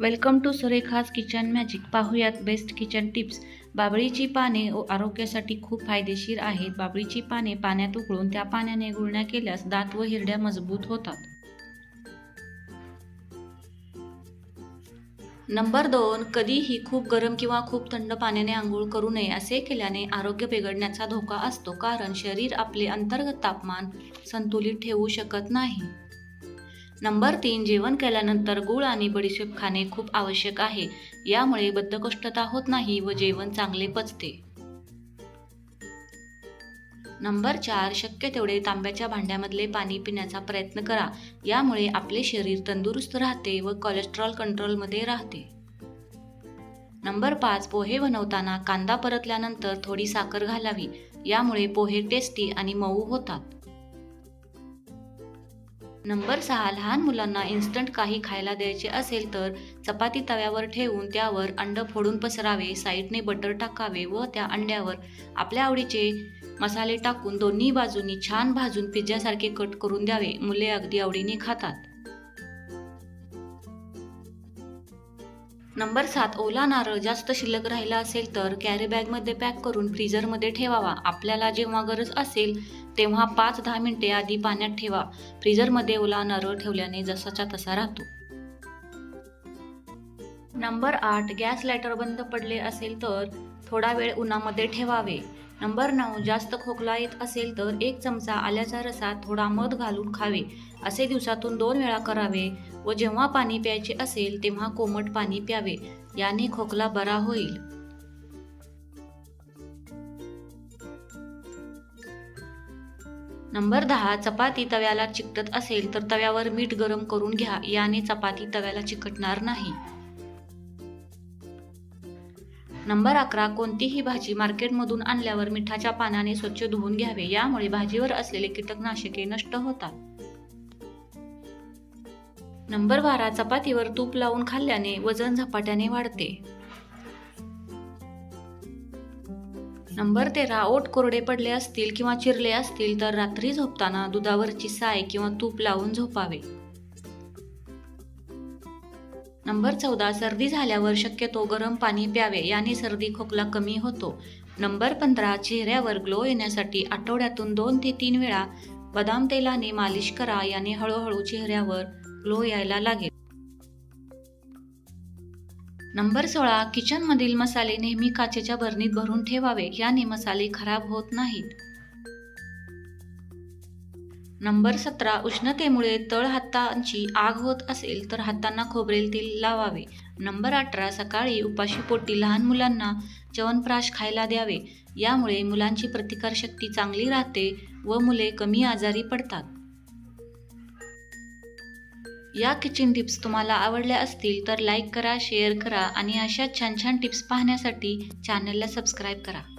Welcome to Surekha's kitchen magic. पाहूयात best kitchen tips. बाबळीची पाने आरोग्यासाठी खूप फायदेशीर आहेत. बाबळीची पाने पाण्यात उकळून त्या पाण्याने गुळण्या केल्यास दात व हिरड्या मजबूत होतात. नंबर दोन कधीही खूप गरम किंवा खूप थंड पाण्याने आंघोळ करू नये असे केल्याने आरोग्य बिघडण्याचा धोका असतो कारण शरीर आपले अंतर्गत तापमान संतुलित ठेवू शकत नाही. नंबर तीन जेवण केल्यानंतर गूळ आणि बडीशेप खाणे खूप आवश्यक आहे. यामुळे बद्धकोष्ठता होत नाही व जेवण चांगले पचते. नंबर चार शक्य तेवढे तांब्याच्या भांड्यामधले पाणी पिण्याचा प्रयत्न करा. यामुळे आपले शरीर तंदुरुस्त राहते व कोलेस्ट्रॉल कंट्रोलमध्ये राहते. नंबर पाच पोहे बनवताना कांदा परतल्यानंतर थोडी साखर घालावी. यामुळे पोहे टेस्टी आणि मऊ होतात. नंबर सहा लहान मुलांना इन्स्टंट काही खायला द्यायचे असेल तर चपाती तव्यावर ठेवून त्यावर अंड फोडून पसरावे साईडने बटर टाकावे व त्या अंड्यावर आपल्या आवडीचे मसाले टाकून दोन्ही बाजूंनी छान भाजून पिझ्झासारखे कट करून द्यावे. मुले अगदी आवडीने खातात. नंबर सात ओला नारळ जास्त शिल्लक राहिला असेल तर कॅरी बॅगमध्ये पॅक करून फ्रीजरमध्ये ठेवावा. आपल्याला जेव्हा गरज असेल तेव्हा पाच दहा मिनिटे आधी पाण्यात ठेवा. फ्रीजरमध्ये ओला नारळ ठेवल्याने जसाच्या तसा राहतो. नंबर आठ गॅस लायटर बंद पडले असेल तर थोडा वेळ उन्हामध्ये ठेवावे. नंबर नऊ जास्त खोकला येत असेल तर एक चमचा आल्याचा रसात थोडा मध घालून खावे. असे दिवसातून दोन वेळा करावे व जेव्हा पाणी प्यायचे असेल तेव्हा कोमट पाणी प्यावे. याने खोकला बरा होईल. नंबर दहा चपाती तव्याला चिकटत असेल तर तव्यावर मीठ गरम करून घ्या. याने चपाती तव्याला चिकटणार नाही. नंबर अकरा कोणतीही भाजी मार्केटमधून आणल्यावर मिठाच्या पाण्याने स्वच्छ धुवून घ्यावे. यामुळे भाजीवर असलेले कीटकनाशके नष्ट होतात. नंबर बारा चपातीवर तूप लावून खाल्ल्याने वजन झपाट्याने वाढते. नंबर तेरा ओठ कोरडे पडले असतील किंवा चिरले असतील तर रात्री झोपताना दुधावरची साय किंवा तूप लावून झोपावे. नंबर चौदा सर्दी झाल्यावर शक्यतो गरम पाणी प्यावे याने सर्दी खोकला कमी होतो. नंबर पंधरा चेहऱ्यावर ग्लो येण्यासाठी आठवड्यातून दोन ते तीन वेळा बदाम तेलाने मालिश करा याने हळूहळू चेहऱ्यावर ग्लो यायला लागेल. नंबर सोळा किचनमधील मसाले नेहमी काचेच्या बरणीत भरून ठेवावे याने मसाले खराब होत नाहीत. नंबर सतरा उष्णतेमुळे तळ हातांची आग होत असेल तर हातांना खोबरेल तेल लावावे. नंबर अठरा सकाळी उपाशीपोटी लहान मुलांना च्यवनप्राश खायला द्यावे. यामुळे मुलांची प्रतिकारशक्ती चांगली राहते व मुले कमी आजारी पडतात. या किचन टिप्स तुम्हाला आवडल्या असतील तर लाईक करा शेअर करा आणि अशा छान छान टिप्स पाहण्यासाठी चॅनलला सबस्क्राईब करा.